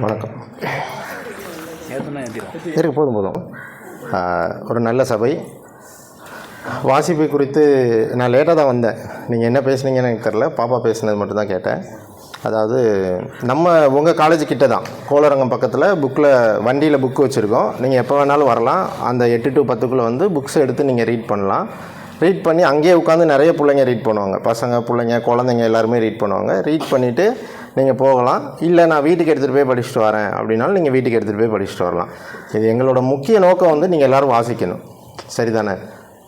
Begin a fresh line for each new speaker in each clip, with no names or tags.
வணக்கம். இருக்கு போதும் போதும். ஒரு நல்ல சபை. வாசிப்பை குறித்து நான் லேட்டாக தான் வந்தேன். நீங்கள் என்ன பேசுனீங்கன்னு எனக்கு தெரில பாப்பா பேசுனது மட்டும் தான் கேட்டேன். அதாவது நம்ம உங்கள் காலேஜ் கிட்ட தான். கோளரங்கம் பக்கத்தில் புக்கில் வண்டியில் புக்கு வச்சுருக்கோம். நீங்கள் எப்போ வேணாலும் வரலாம். அந்த எட்டு டு பத்துக்குள்ளே வந்து புக்ஸ் எடுத்து நீங்கள் ரீட் பண்ணலாம். ரீட் பண்ணி அங்கேயே உட்காந்து நிறைய பிள்ளைங்க ரீட் பண்ணுவாங்க. பசங்க பிள்ளைங்க குழந்தைங்க எல்லாருமே ரீட் பண்ணுவாங்க. ரீட் பண்ணிவிட்டு நீங்கள் போகலாம். இல்லை நான் வீட்டுக்கு எடுத்துகிட்டு போய் படிச்சுட்டு வரேன். அப்படின்னாலும் நீங்கள் வீட்டுக்கு எடுத்துகிட்டு போய் படிச்சுட்டு வரலாம். இது எங்களோட முக்கிய நோக்கம் வந்து நீங்கள் எல்லோரும் வாசிக்கணும். சரிதானே?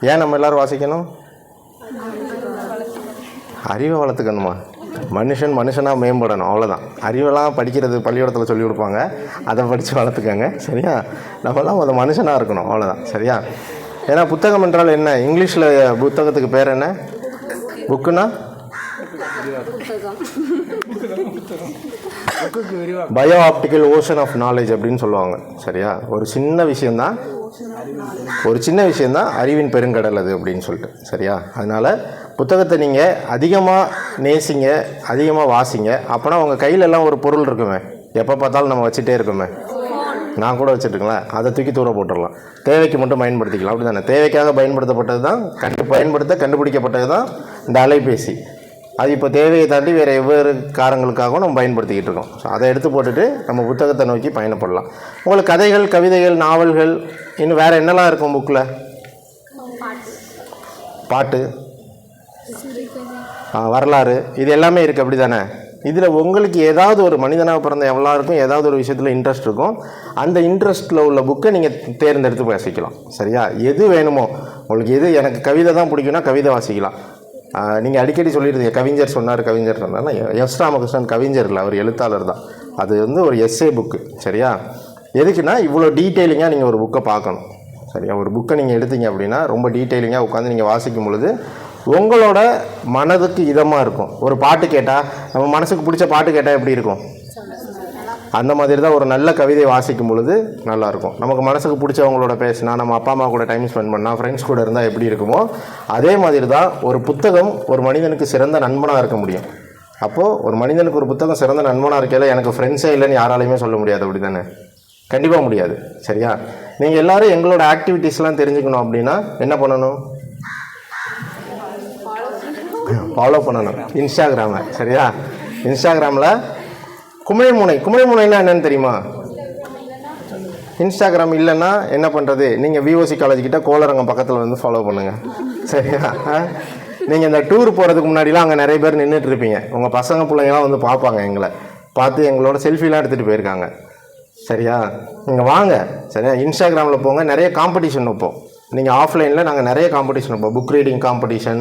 ஏன் நம்ம எல்லோரும் வாசிக்கணும்? அறிவை வளர்த்துக்கணுமா? மனுஷன் மனுஷனாக மேம்படணும். அவ்வளோதான் அறிவெல்லாம் படிக்கிறது பள்ளிக்கூடத்தில் சொல்லி கொடுப்பாங்க. அதை படித்து வளர்த்துக்கோங்க. சரியா? நம்மலாம் ஒரு மனுஷனாக இருக்கணும். அவ்வளோதான் சரியா? ஏன்னா புத்தகம் என்றால் என்ன? இங்கிலீஷில் புத்தகத்துக்கு பேர் என்ன? புக்குன்னா? Bio optical ocean of knowledge அப்படின்னு சொல்லுவாங்க. சரியா? ஒரு சின்ன விஷயந்தான் ஒரு சின்ன விஷயந்தான் அறிவின் பெருங்கடல் அது அப்படின்னு சொல்லிட்டு. சரியா? அதனால் புத்தகத்தை நீங்கள் அதிகமாக நேசிங்க அதிகமாக வாசிங்க. அப்போனா உங்கள் கையிலெல்லாம் ஒரு பொருள் இருக்குமே. எப்போ பார்த்தாலும் நம்ம வச்சுட்டே இருக்குமே. நான் கூட வச்சுட்டுங்களேன் அதை தூக்கி தூர போட்டுடலாம். தேவைக்கு மட்டும் பயன்படுத்திக்கலாம். அப்படி தானே தேவைக்காக பயன்படுத்தப்பட்டது தான் கண்டு பயன்படுத்த கண்டுபிடிக்கப்பட்டது தான் இந்த அலைபேசி. அது இப்போ தேவையை தாண்டி வேறு வெவ்வேறு காரங்களுக்காகவும் நம்ம பயன்படுத்திக்கிட்டு இருக்கோம். ஸோ அதை எடுத்து போட்டுட்டு நம்ம புத்தகத்தை நோக்கி பயணப்படலாம். உங்களுக்கு கதைகள் கவிதைகள் நாவல்கள் இன்னும் வேறு என்னெல்லாம் இருக்கும் புக்கில் பாட்டு. வரலாறு. இது எல்லாமே இருக்குது அப்படி தானே இதில் உங்களுக்கு ஏதாவது ஒரு மனிதனாக பிறந்த எவ்வளோருக்கும் ஏதாவது ஒரு விஷயத்தில் இன்ட்ரெஸ்ட் இருக்கும். அந்த இன்ட்ரெஸ்ட்டில் உள்ள புக்கை நீங்கள் தேர்ந்தெடுத்து வாசிக்கலாம். சரியா? எது வேணுமோ. உங்களுக்கு எது எனக்கு கவிதை தான் பிடிக்கும்னா கவிதை வாசிக்கலாம். நீங்கள் அடிக்கடி சொல்லியிருந்தீங்க கவிஞர் சொன்னார் கவிஞர் சொன்னார்னா எஸ் ராமகிருஷ்ணன் கவிஞர் இல்லை அவர் எழுத்தாளர் தான். அது வந்து ஒரு எஸ்ஏ புக்கு சரியா? எதுக்குன்னா இவ்வளோ டீட்டெயிலிங்காக நீங்கள் ஒரு புக்கை பார்க்கணும். சரியா? ஒரு புக்கை நீங்கள் எடுத்தீங்க அப்படின்னா ரொம்ப டீட்டெயிலிங்காக உட்காந்து நீங்கள் வாசிக்கும் பொழுது உங்களோட மனதுக்கு இதமாக இருக்கும். ஒரு பாட்டு கேட்டால் நம்ம மனசுக்கு பிடிச்ச பாட்டு கேட்டால் எப்படி இருக்கும்? அந்த மாதிரி தான் ஒரு நல்ல கவிதை வாசிக்கும் பொழுது நல்லாயிருக்கும். நமக்கு மனசுக்கு பிடிச்சவங்களோட பேசினா நம்ம அப்பா அம்மா கூட டைம் ஸ்பெண்ட் பண்ணால் ஃப்ரெண்ட்ஸ் கூட இருந்தால் எப்படி இருக்குமோ அதே மாதிரி தான் ஒரு புத்தகம் ஒரு மனிதனுக்கு சிறந்த நண்பனாக இருக்க முடியும். அப்போது ஒரு மனிதனுக்கு ஒரு புத்தகம் சிறந்த நண்பனாக இருக்கையில் எனக்கு ஃப்ரெண்ட்ஸே இல்லைன்னு யாராலையுமே சொல்ல முடியாது அப்படி தானே கண்டிப்பாக முடியாது சரியா? நீங்கள் எல்லோரும் எங்களோட ஆக்டிவிட்டீஸ்லாம் தெரிஞ்சுக்கணும் அப்படின்னா என்ன பண்ணணும்? ஃபாலோ பண்ணணும். இன்ஸ்டாகிராமை சரியா? இன்ஸ்டாகிராமில் குமிழ்முனை குமிழ்முனைனா என்னன்னு தெரியுமா? இன்ஸ்டாகிராம் இல்லைன்னா என்ன பண்ணுறது நீங்கள் விஓசி காலேஜ் கிட்ட கோளரங்கம் பக்கத்தில் வந்து ஃபாலோ பண்ணுங்கள் சரியா? நீங்கள் இந்த டூர் போகிறதுக்கு முன்னாடிலாம் அங்கே நிறைய பேர் நின்றுட்டு இருப்பீங்க. உங்கள் பசங்க பிள்ளைங்கலாம் வந்து பார்ப்பாங்க எங்களை. பார்த்து எங்களோட செல்ஃபிலாம் எடுத்துகிட்டு போயிருக்காங்க. சரியா? நீங்கள் வாங்க. சரியா? இன்ஸ்டாகிராமில் போங்க. நிறைய காம்படிஷன் வைப்போம். நீங்கள் ஆஃப்லைனில் நாங்கள் நிறைய காம்படிஷன் வைப்போம் புக் ரீடிங் காம்படிஷன்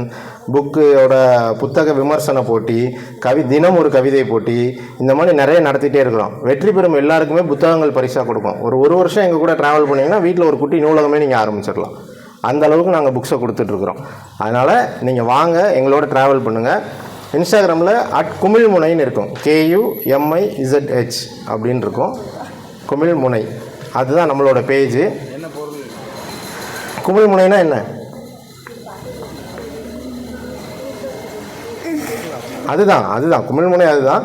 புக்கோட புத்தக விமர்சன போட்டி கவி தினம் ஒரு கவிதை போட்டி இந்த மாதிரி நிறைய நடத்திட்டே இருக்கிறோம் வெற்றி பெறும் எல்லாருக்குமே புத்தகங்கள் பரிசாக கொடுப்போம். ஒரு ஒரு வருஷம் எங்கள் கூட ட்ராவல் பண்ணிங்கன்னா வீட்டில் ஒரு குட்டி நூலகமே நீங்கள் ஆரம்பிச்சிடலாம். அந்த அளவுக்கு நாங்கள் புக்ஸை கொடுத்துட்ருக்குறோம் அதனால் நீங்கள் வாங்க எங்களோட ட்ராவல் பண்ணுங்கள் இன்ஸ்டாகிராமில் அட் குமிழ் முனைன்னு இருக்கும். கேயு எம்ஐ இசட்ஹெச் அப்படின்னு இருக்கும். குமிழ் முனை அதுதான் நம்மளோட பேஜு குமிழ் முனைனா என்ன? அதுதான் அதுதான். குமிழ் முனை அதுதான்.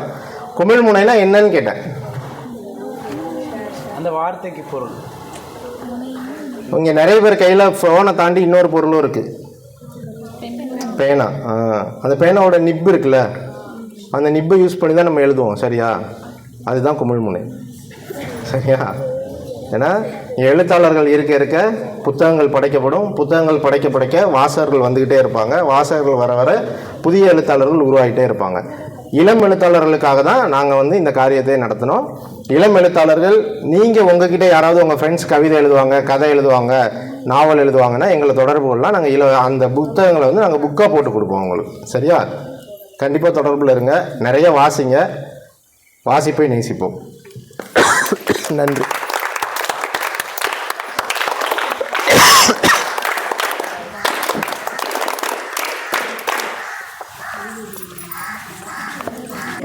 குமிழ் முனைனா என்னன்னு கேட்டேன்.
அந்த வார்த்தைக்கு பொருள்.
இங்கே நிறைய பேர் கையில் ஃபோனை தாண்டி இன்னொரு பொருளும் இருக்குது பேனா. ஆ அந்த பேனாவோட நிப்பு இருக்குல்ல? அந்த நிப்பை யூஸ் பண்ணி தான் நம்ம எழுதுவோம். சரியா? அதுதான் குமிழ்முனை சரியா? ஏன்னா எழுத்தாளர்கள் இருக்க இருக்க புத்தகங்கள் படைக்கப்படும். புத்தகங்கள் படைக்க படைக்க வாசகர்கள் வந்துக்கிட்டே இருப்பாங்க. வாசகர்கள் வர வர புதிய எழுத்தாளர்கள் உருவாகிட்டே இருப்பாங்க. இளம் எழுத்தாளர்களுக்காக தான் நாங்கள் வந்து இந்த காரியத்தை நடத்தினோம். இளம் எழுத்தாளர்கள் நீங்கள் உங்ககிட்ட யாராவது உங்கள் ஃப்ரெண்ட்ஸ் கவிதை எழுதுவாங்க கதை எழுதுவாங்க நாவல் எழுதுவாங்கன்னா எங்களை தொடர்பு கொள்ளலாம். நாங்கள் இள அந்த புத்தகங்களை வந்து நாங்கள் புக்காக போட்டு கொடுப்போம் உங்களுக்கு. சரியா? கண்டிப்பாக தொடர்பில் இருங்க. நிறைய வாசிங்க. வாசிப்பை நேசிப்போம். நன்றி.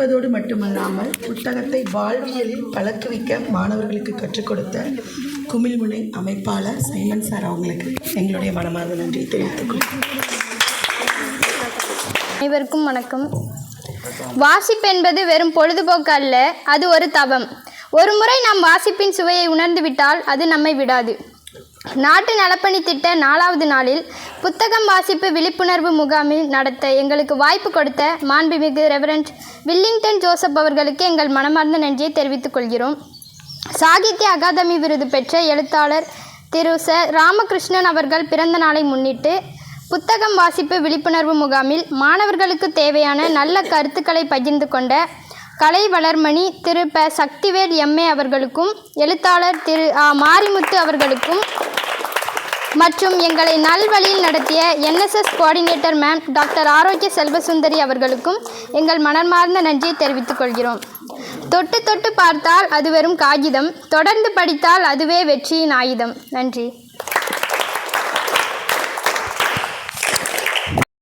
படிப்பதோடு மட்டுமல்லாமல் புத்தகத்தை வாழ்வியலில் பழக்குவிக்க மாணவர்களுக்கு கற்றுக் கொடுத்த குமிழ்முனை அமைப்பாளர் சைமன் சார் அவங்களுக்கு எங்களுடைய மனமார்ந்த நன்றியை தெரிவித்துக்
அனைவருக்கும் வணக்கம். வாசிப்பு என்பது வெறும் பொழுதுபோக்கு அல்ல அது ஒரு தவம். ஒருமுறை நாம் வாசிப்பின் சுவையை உணர்ந்துவிட்டால் அது நம்மை விடாது. நாட்டு நலப்பணி திட்ட நாலாவது நாளில் புத்தகம் வாசிப்பு விழிப்புணர்வு முகாமில் நடத்த எங்களுக்கு வாய்ப்பு கொடுத்த மாண்புமிகு ரெவரண்ட் வில்லிங்டன் ஜோசப் அவர்களுக்கு எங்கள் மனமார்ந்த நன்றியை தெரிவித்துக் கொள்கிறோம். சாகித்ய அகாதமி விருது பெற்ற எழுத்தாளர் திரு ச. ராமகிருஷ்ணன் அவர்கள் பிறந்த நாளை முன்னிட்டு புத்தகம் வாசிப்பு விழிப்புணர்வு முகாமில் மாணவர்களுக்கு தேவையான நல்ல கருத்துக்களை பகிர்ந்து கொண்ட கலை வளர்மணி திரு ப. சக்திவேல் எம்ஏ அவர்களுக்கும் எழுத்தாளர் திரு ஆ. மாரிமுத்து அவர்களுக்கும் மற்றும் எங்களை நல்வழியில் நடத்திய என்எஸ்எஸ் கோஆர்டினேட்டர் மேம் டாக்டர் ஆரோக்கிய செல்வசுந்தரி அவர்களுக்கும் எங்கள் மனமார்ந்த நன்றியை தெரிவித்துக் கொள்கிறோம். தொட்டு தொட்டு பார்த்தால் அது வெறும் காகிதம் தொடர்ந்து படித்தால் அதுவே வெற்றியின் ஆயுதம். நன்றி.